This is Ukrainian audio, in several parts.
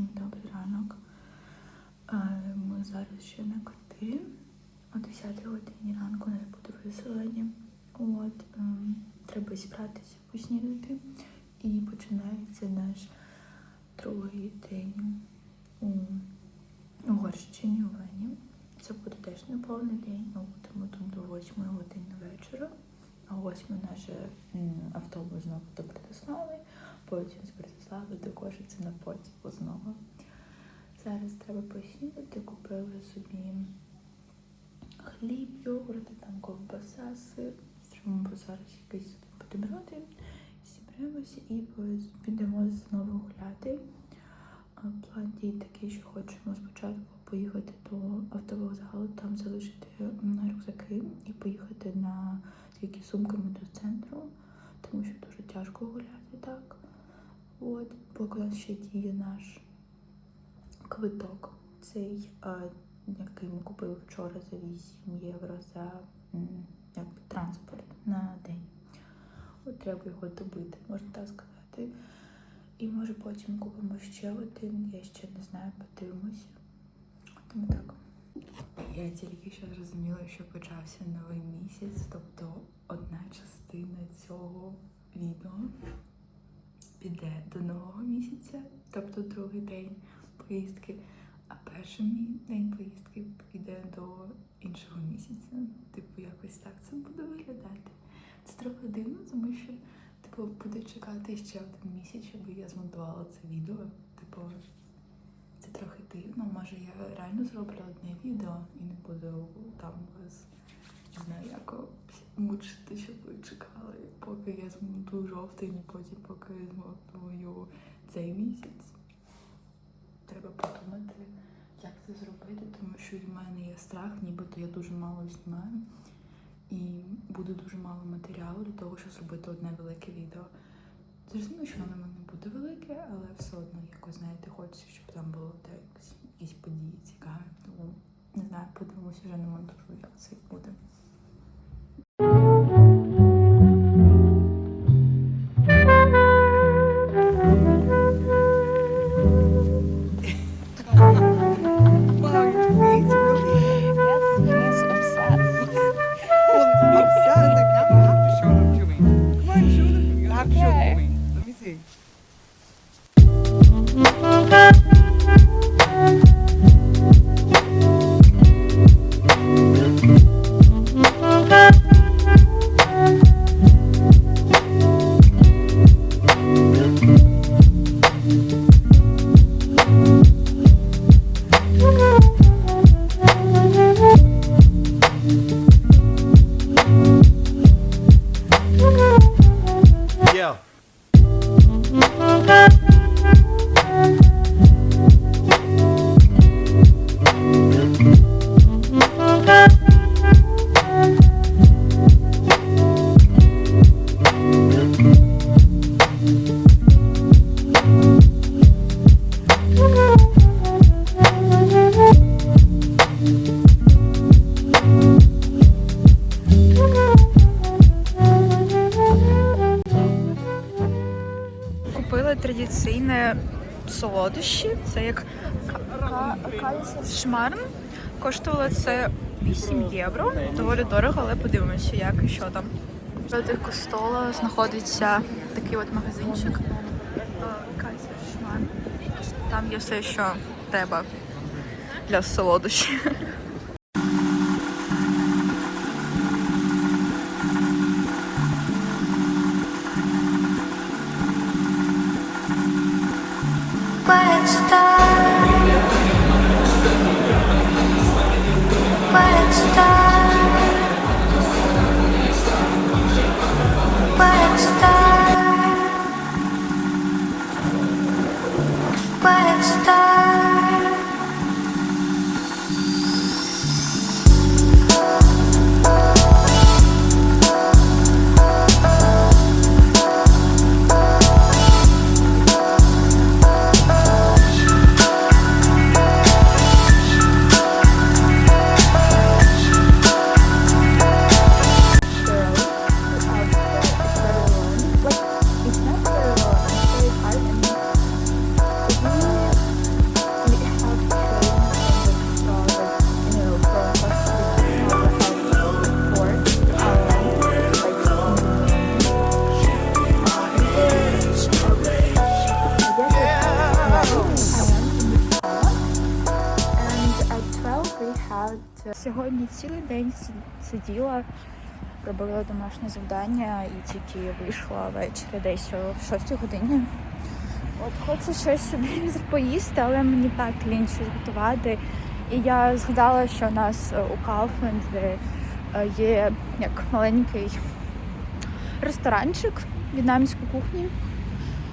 Всім добрий ранок. Е, Ми зараз ще на квартирі. О 10 годині ранку у нас буде виселення. От, ем, треба зібратися, поснідати. І починається наш другий день у Угорщині у Вені. Це буде теж не повний день, ми будемо тут до 8 години вечора. А о 8 наш автобус знову до Братислави, потім з Братислави до Кошиці на потягу знову. Зараз треба поснідати, купили собі хліб, йогурти, там ковбаса, сир. Зробимо зараз якийсь бутерброди, зіберемося і підемо знову гуляти. План дій такий, що хочемо спочатку поїхати до автовокзалу, там залишити рюкзаки і поїхати на тільки сумками до центру, тому що дуже тяжко гуляти так. От, поки ще діє наш квиток, цей, який ми купили вчора за 8 євро за м, як, транспорт на день. От треба його добити, можна так сказати. І може потім купимо ще один, я ще не знаю, подивимося. Тому так. Я тільки що зрозуміла, що почався новий місяць, тобто одна частина цього відео піде до нового місяця, тобто другий день поїздки, а перший день поїздки піде до іншого місяця. Типу, якось так це буде виглядати. Це трохи дивно, тому що типу буде чекати ще один місяць, щоб я змонтувала це відео. Типу, це трохи дивно. Може я реально зроблю одне відео і не буду там вас не знаю, як мучити, щоб ви чекали, поки я змонтую жовтень, і потім поки я змонтую цей місяць. Треба подумати, як це зробити, тому що в мене є страх, нібито я дуже мало знімаю. І буде дуже мало матеріалу для того, щоб зробити одне велике відео. Зрозуміло, що воно не буде велике, але все одно якось, знаєте, хочеться, щоб там було якісь події цікаві. Тому не знаю, подивимося вже на монтажу, як це буде. Традиційне солодощі. Це як шмарн. Коштувало це 8 євро. Доволі дорого, але подивимося, як і що там. Проти костола знаходиться такий от магазинчик. Кайсер. Там є все, що треба для солодощів. Сиділа, робила домашнє завдання і тільки вийшла ввечері десь о 6 годині. От хочу щось собі поїсти, але мені так лінь щось готувати. І я згадала, що у нас е, у Kaufland е, є як маленький ресторанчик в'єтнамської кухні.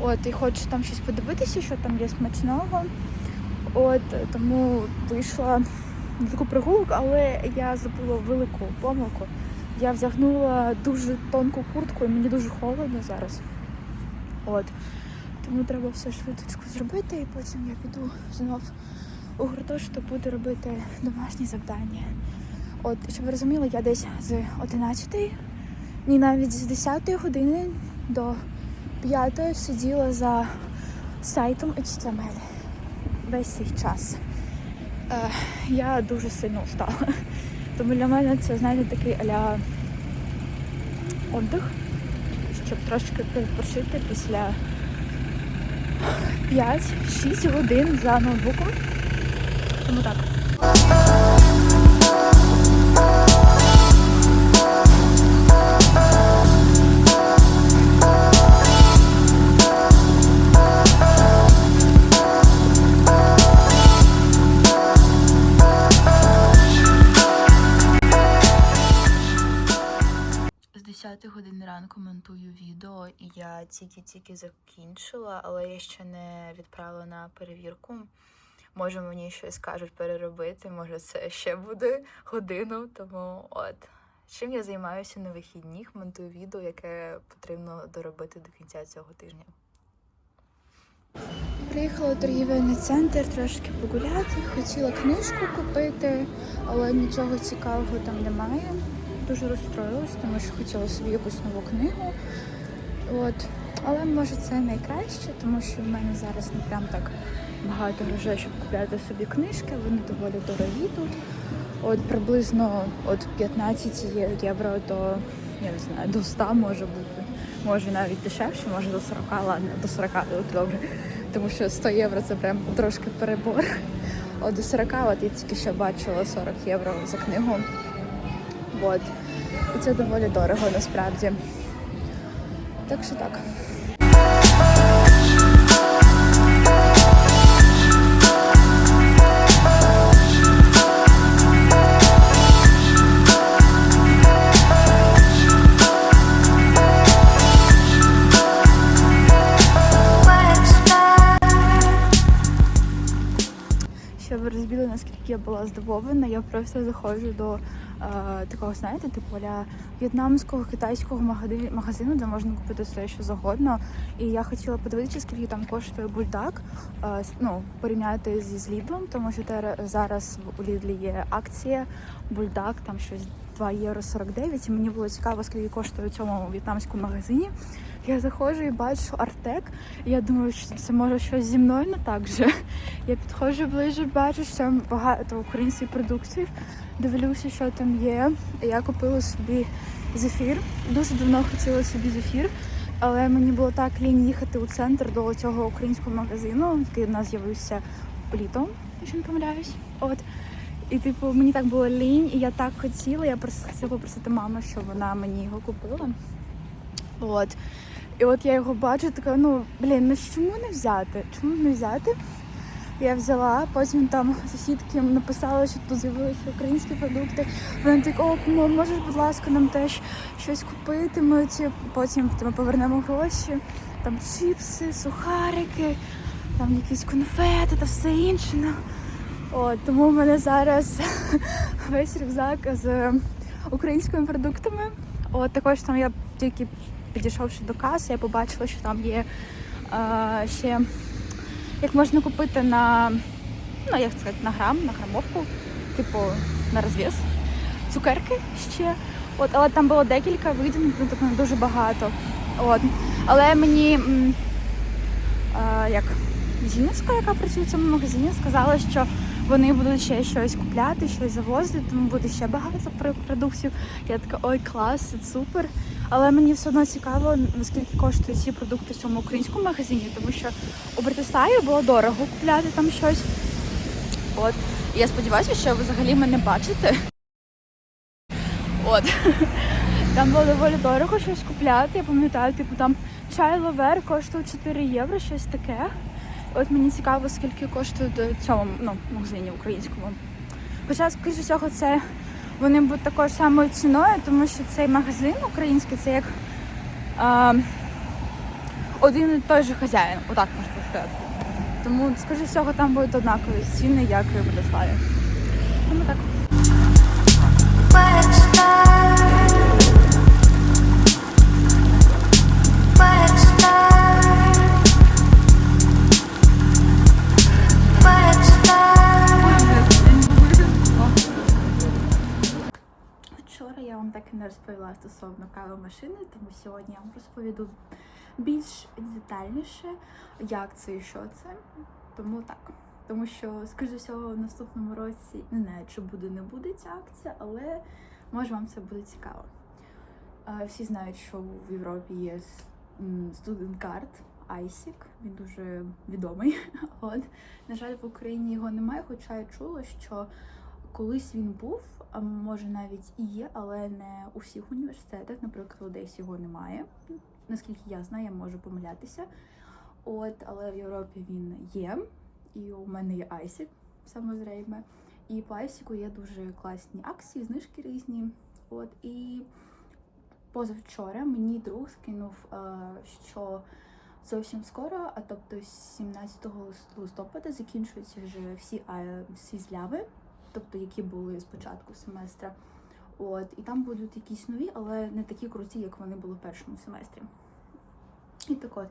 От, і хочу там щось подивитися, що там є смачного. От тому вийшла на таку прогулку, але я забула велику помилку. Я вдягнула дуже тонку куртку і мені дуже холодно зараз. От. Тому треба все швидко зробити, і потім я піду знов у гуртожиток, буду робити домашні завдання. От, щоб ви розуміли, я десь з 11 ні, навіть з 10 години до 5 сиділа за сайтом HTML весь цей час. Е, я дуже сильно устала. Тому для мене це, знаєте, такий аля отдих, щоб трошки перепочити після 5-6 годин за ноутбуком. Тому так. Години ранку монтую відео, і я тільки-тільки закінчила, але я ще не відправила на перевірку. Може мені щось скажуть переробити, може це ще буде годину. Тому от чим я займаюся на вихідних, монтую відео, яке потрібно доробити до кінця цього тижня. Приїхала у торгівельний центр трошки погуляти. Хотіла книжку купити, але нічого цікавого там немає. Дуже розстроїлась, тому що хотіла собі якусь нову книгу. От. Але може це найкраще, тому що в мене зараз не прям так багато грошей, щоб купляти собі книжки, вони доволі дорогі тут. От приблизно від 15 євро до, я не знаю, до 100 може бути. Може навіть дешевше, може до 40, ладно, до 40 добре. Тому що 100 євро це прям трошки перебор. От до 40, от я тільки що бачила 40 євро за книгу. От. І це доволі дорого насправді. Так що так. White ви розуміли, наскільки я була здивована, я просто заходжу до такого, знаєте, типу ля в'єтнамського китайського магазину, де можна купити все, що завгодно. І я хотіла подивитися, скільки там коштує бульдак, е, ну, порівняти зі з Лідлом, тому що зараз у Лідлі є акція бульдак, там щось 2 євро 49, і мені було цікаво, скільки коштує у цьому в'єтнамському магазині. Я заходжу і бачу Артек. Я думаю, що це може щось зі мною не так же. Я підходжу ближче, бачу, що там багато українських продуктів. Дивлюся, що там є. Я купила собі зефір. Дуже давно хотіла собі зефір, але мені було так лінь їхати у центр до цього українського магазину, який в нас з'явився літом, якщо не помиляюсь. От. І типу мені так було лінь, і я так хотіла. Я просто хотіла попросити маму, щоб вона мені його купила. От. І от я його бачу, така, ну блін, ну чому не взяти? Чому не взяти? Я взяла, потім там сусідки написали, що тут з'явилися українські продукти. Вони так, о, мо- можеш, будь ласка, нам теж щось купити. Ми ці потім ми повернемо гроші. Там чіпси, сухарики, там якісь конфети та все інше. Ну, От, тому в мене зараз весь рюкзак з українськими продуктами. От також там я тільки підійшовши до каси, я побачила, що там є е, ще як можна купити на ну як сказати, на грам, на грамовку, типу на розв'яз. Цукерки ще. От, але там було декілька видів, ну тобто дуже багато. От. Але мені е, як жіночка, яка працює в цьому магазині, сказала, що вони будуть ще щось купляти, щось завозити, тому буде ще багато продуктів. Я така, ой, клас, супер. Але мені все одно цікаво, наскільки коштують ці продукти в цьому українському магазині, тому що у Братиславі було дорого купляти там щось. От. І я сподіваюся, що ви взагалі мене бачите. От. Там було доволі дорого щось купляти. Я пам'ятаю, типу там чай лавер коштує 4 євро, щось таке. От мені цікаво, скільки коштує в цьому ну, магазині українському. Хоча, скоріше всього, це вони будуть такою самою ціною, тому що цей магазин український це як а, один і той же хазяїн, отак можна сказати. Тому, скоріше всього, там будуть однакові ціни, як і в. Тому так. Не розповіла стосовно кавомашини, тому сьогодні я вам розповіду більш детальніше, як це і що це. Тому так. Тому що, скоріше всього, в наступному році не знаю, чи буде, не буде ця акція, але може вам це буде цікаво. Е, Всі знають, що в Європі є студент карт ISIC, він дуже відомий. От. На жаль, в Україні його немає, хоча я чула, що колись він був, може навіть і є, але не у всіх університетах, наприклад, в Одесі його немає. Наскільки я знаю, я можу помилятися. От, але в Європі він є. І у мене є ISIC, саме з Рейме. І по ISIC є дуже класні акції, знижки різні. От і позавчора мені друг скинув, е, що зовсім скоро, а тобто 17 листопада закінчуються вже всі, всі зляви тобто які були з початку семестра. От, і там будуть якісь нові, але не такі круті, як вони були в першому семестрі. І так от.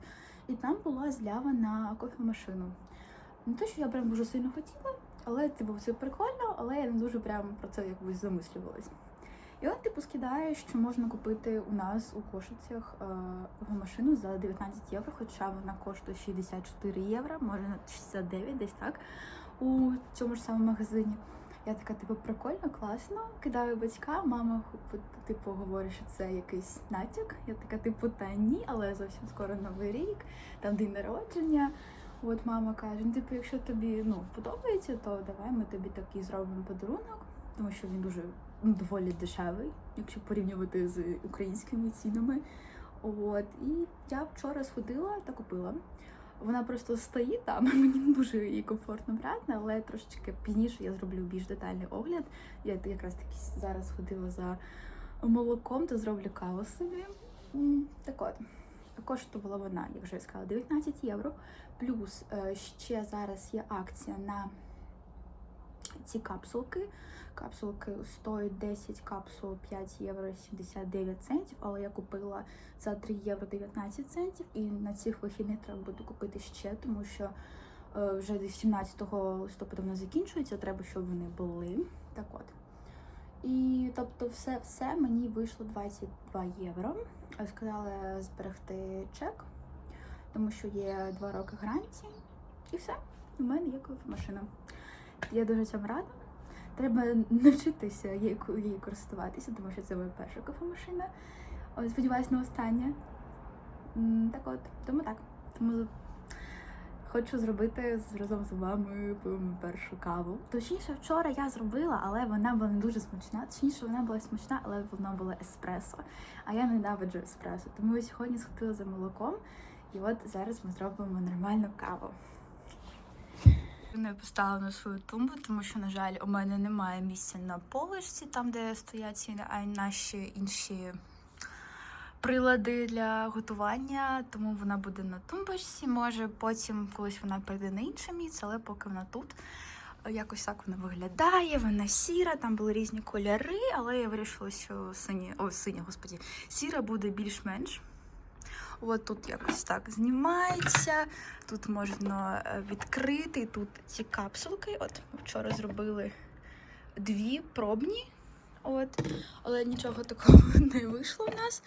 І там була злява на кофемашину. Не те, що я прям дуже сильно хотіла, але типу, це прикольно, але я не дуже прямо про це якось замислювалась. І от типу скидає, що можна купити у нас у Кошицях е, машину за 19 євро, хоча вона коштує 64 євро, може на 69, десь так, у цьому ж самому магазині. Я така, типу, прикольно, класно. Кидаю батькам, мама типу говорить, що це якийсь натяк. Я така, типу, та ні, але зовсім скоро новий рік, там день народження. От мама каже: ну, типу, якщо тобі ну, подобається, то давай ми тобі такий зробимо подарунок, тому що він дуже ну, доволі дешевий, якщо порівнювати з українськими цінами. От, і я вчора сходила та купила. Вона просто стоїть там, мені дуже її комфортно брати, але трошечки пізніше я зроблю більш детальний огляд. Я якраз таки зараз ходила за молоком, то зроблю каву собі. Так от, коштувала вона, як вже я сказала, 19 євро. Плюс е, ще зараз є акція на ці капсулки. Капсулки стоять 10 капсул 5 євро 79 центів, але я купила за 3 євро 19 центів, і на цих вихідних треба буде купити ще, тому що е, вже десь 17 листопада вони закінчуються, треба, щоб вони були. Так от. І тобто, все, все мені вийшло 22 євро. Е, Сказали зберегти чек, тому що є 2 роки гарантії. І все. У мене є кофемашина. Я дуже цьому рада. Треба навчитися її користуватися, тому що це моя перша кофемашина. Сподіваюсь, на останнє. Так от, тому так. Тому хочу зробити разом з вами першу каву. Точніше, вчора я зробила, але вона була не дуже смачна. Точніше, вона була смачна, але вона була еспресо. А я ненавиджу еспресо. Тому я сьогодні сходила за молоком, і от зараз ми зробимо нормальну каву. Не поставила свою тумбу, тому що, на жаль, у мене немає місця на поличці, там, де стоять ці наші інші прилади для готування, тому вона буде на тумбочці. Може, потім колись вона перейде на інше місце, але поки вона тут. Якось так вона виглядає, вона сіра, там були різні кольори, але я вирішила, що сині, о, синя, господі, сіра буде більш-менш. От тут якось так знімається, тут можна е, відкрити, тут ці капсулки. От вчора зробили дві пробні, от, але нічого такого не вийшло в нас.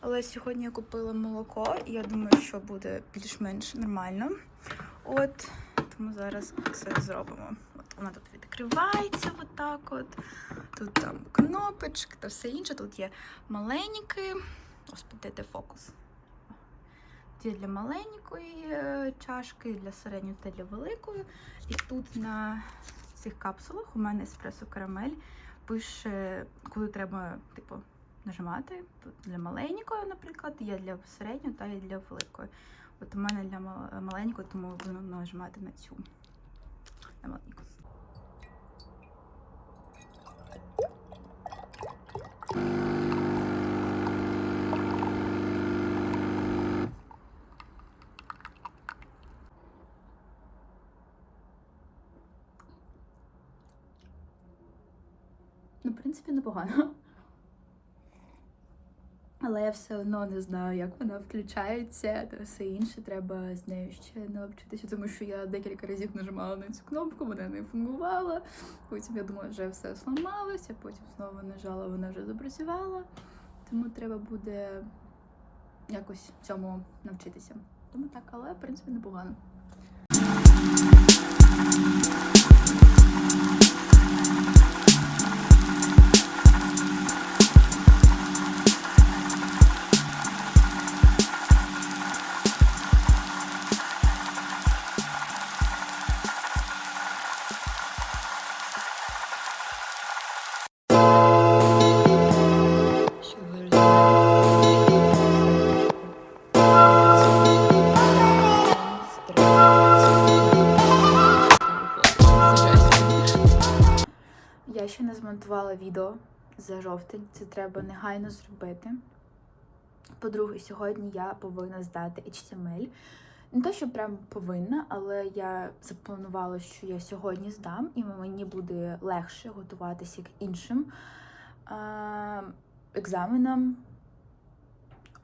Але сьогодні я купила молоко, і я думаю, що буде більш-менш нормально. От, тому зараз це зробимо. От вона тут відкривається, отак от. Тут там кнопочки та все інше. Тут є маленький. Господи, де фокус? Є для маленької е, чашки, для середньої та для великої. І тут на цих капсулах у мене еспресо карамель пише, коли треба, типу, нажимати. Тут для маленької, наприклад, є для середньої та є для великої. От у мене для маленької, тому буду нажимати на цю. На маленьку. В принципі, непогано. Але я все одно не знаю, як вона включається та все інше. Треба з нею ще навчитися, тому що я декілька разів нажимала на цю кнопку, вона не функувала. Потім я думала, вже все зламалося, потім знову нажала, вона вже запрацювала. Тому треба буде якось цьому навчитися. Тому так, але в принципі непогано. Не відео за жовтень. Це треба негайно зробити. По-друге, сьогодні я повинна здати HTML. Не те, що прям повинна, але я запланувала, що я сьогодні здам, і мені буде легше готуватися к іншим екзаменам.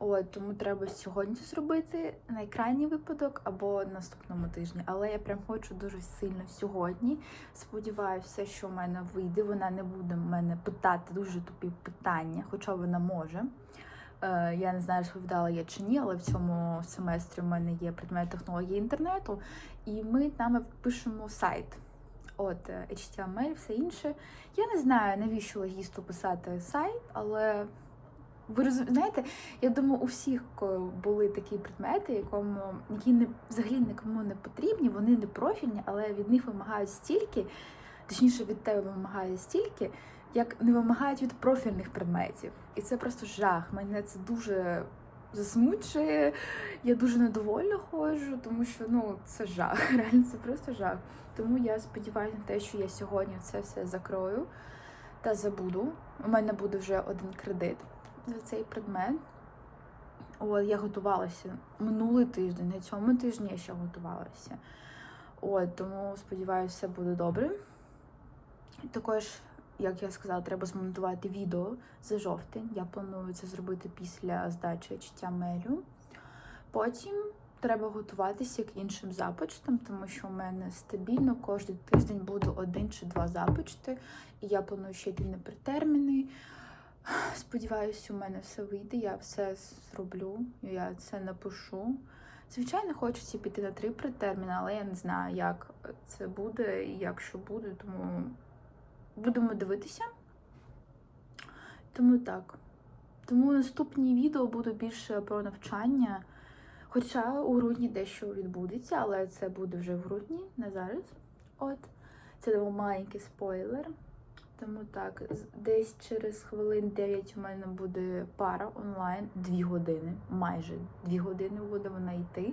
От, тому треба сьогодні зробити на крайній випадок або наступному тижні. Але я прям хочу дуже сильно сьогодні. Сподіваюся, що в мене вийде. Вона не буде мене питати дуже тупі питання, хоча вона може. Е, я не знаю, розповідала я чи ні, але в цьому семестрі в мене є предмет технології інтернету, і ми там пишемо сайт. От е, HTML, все інше. Я не знаю, навіщо логісту писати сайт, але ви розумієте, знаєте, я думаю, у всіх були такі предмети, якому, які не, взагалі нікому не потрібні, вони не профільні, але від них вимагають стільки, точніше від тебе вимагають стільки, як не вимагають від профільних предметів. І це просто жах. Мене це дуже засмучує. Я дуже недовольна ходжу, тому що ну це жах. Реально це просто жах. Тому я сподіваюся на те, що я сьогодні це все закрою та забуду. У мене буде вже один кредит за цей предмет. От, я готувалася минулий тиждень, на цьому тижні я ще готувалася. От, тому сподіваюся, все буде добре. Також, як я сказала, треба змонтувати відео за жовтень. Я планую це зробити після здачі HTML. Потім треба готуватися к іншим започтам, тому що у мене стабільно кожен тиждень буде один чи два започти, і я планую ще йти на претерміни. Сподіваюся, у мене все вийде, я все зроблю, я це напишу. Звичайно, хочеться піти на три претерміни, але я не знаю, як це буде і як що буде, тому будемо дивитися. Тому так. Тому наступні відео будуть більше про навчання. Хоча у грудні дещо відбудеться, але це буде вже в грудні, не зараз. От. Це був маленький спойлер. Тому так, десь через хвилин 9 у мене буде пара онлайн, 2 години, майже 2 години буде вона йти.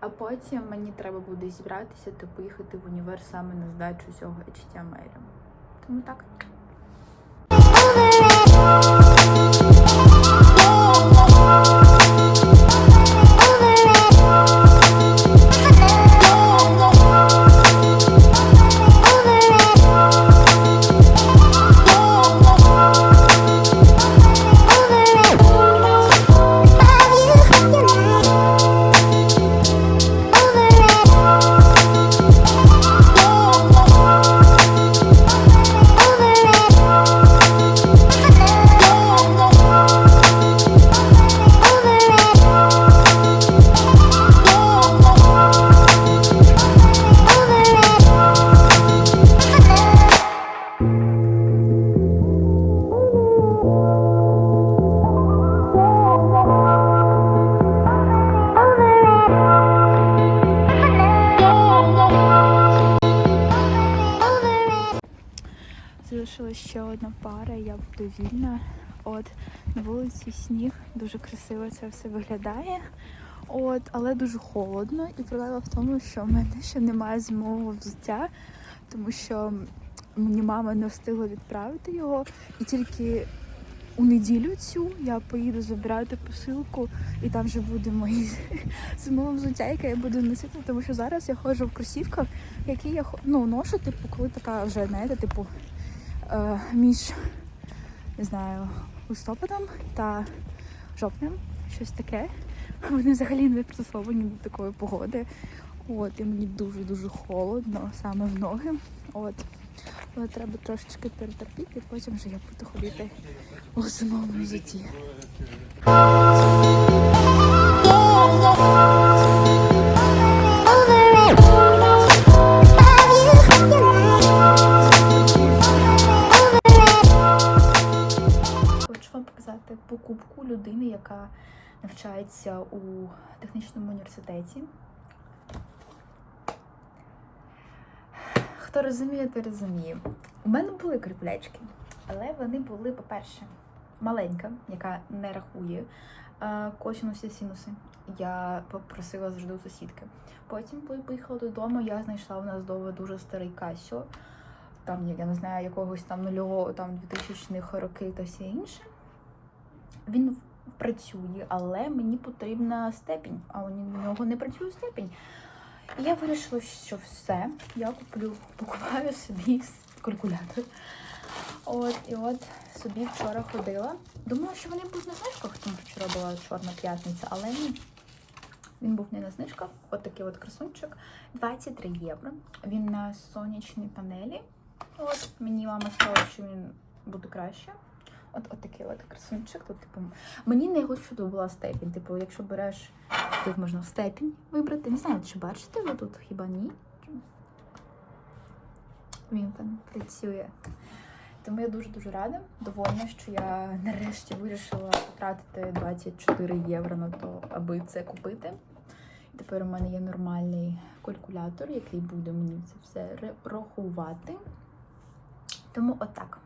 А потім мені треба буде зібратися та поїхати в універ саме на здачу цього HTML. Тому так. Вільна. От на вулиці сніг, дуже красиво це все виглядає. От, але дуже холодно. І проблема в тому, що в мене ще немає зимового взуття, тому що мені мама не встигла відправити його. І тільки у неділю цю я поїду забирати посилку, і там вже буде моє зимове взуття, яке я буду носити, тому що зараз я ходжу в кросівках, які я ну, ношу, типу, коли така вже, знаєте, типу, е, між не знаю, листопадом та жовтнем, щось таке. Вони взагалі не пристосовані до такої погоди. От, і мені дуже-дуже холодно саме в ноги. От. Але треба трошечки перетерпіти, потім вже я буду ходити у зимовому житті. Людини, яка навчається у технічному університеті. Хто розуміє, то розуміє. У мене були кріплячки, але вони були, по-перше, маленька, яка не рахує е, косінуси і синуси. Я попросила завжди у сусідки. Потім, коли поїхала додому, я знайшла у нас вдома дуже старий Casio. Там, я не знаю, якогось там нульового, там 2000-х років та все інше. Він працює, але мені потрібна степінь, а у нього не працює степінь. І я вирішила, що все, я куплю, покупаю собі калькулятор. От, і от собі вчора ходила. Думала, що вони будуть на знижках, тому що вчора була чорна п'ятниця, але ні. Він був не на знижках. От такий от красунчик. 23 євро. Він на сонячній панелі. От мені мама сказала, що він буде краще. От, от такий от красунчик. Тут, типу, мені найголовніше тут була степінь. Типу, якщо береш, тут можна степінь вибрати. Не знаю, чи бачите ви тут хіба ні? Він там працює. Тому я дуже-дуже рада, довольна, що я нарешті вирішила потратити 24 євро на то, аби це купити. І тепер у мене є нормальний калькулятор, який буде мені це все рахувати. Тому отак.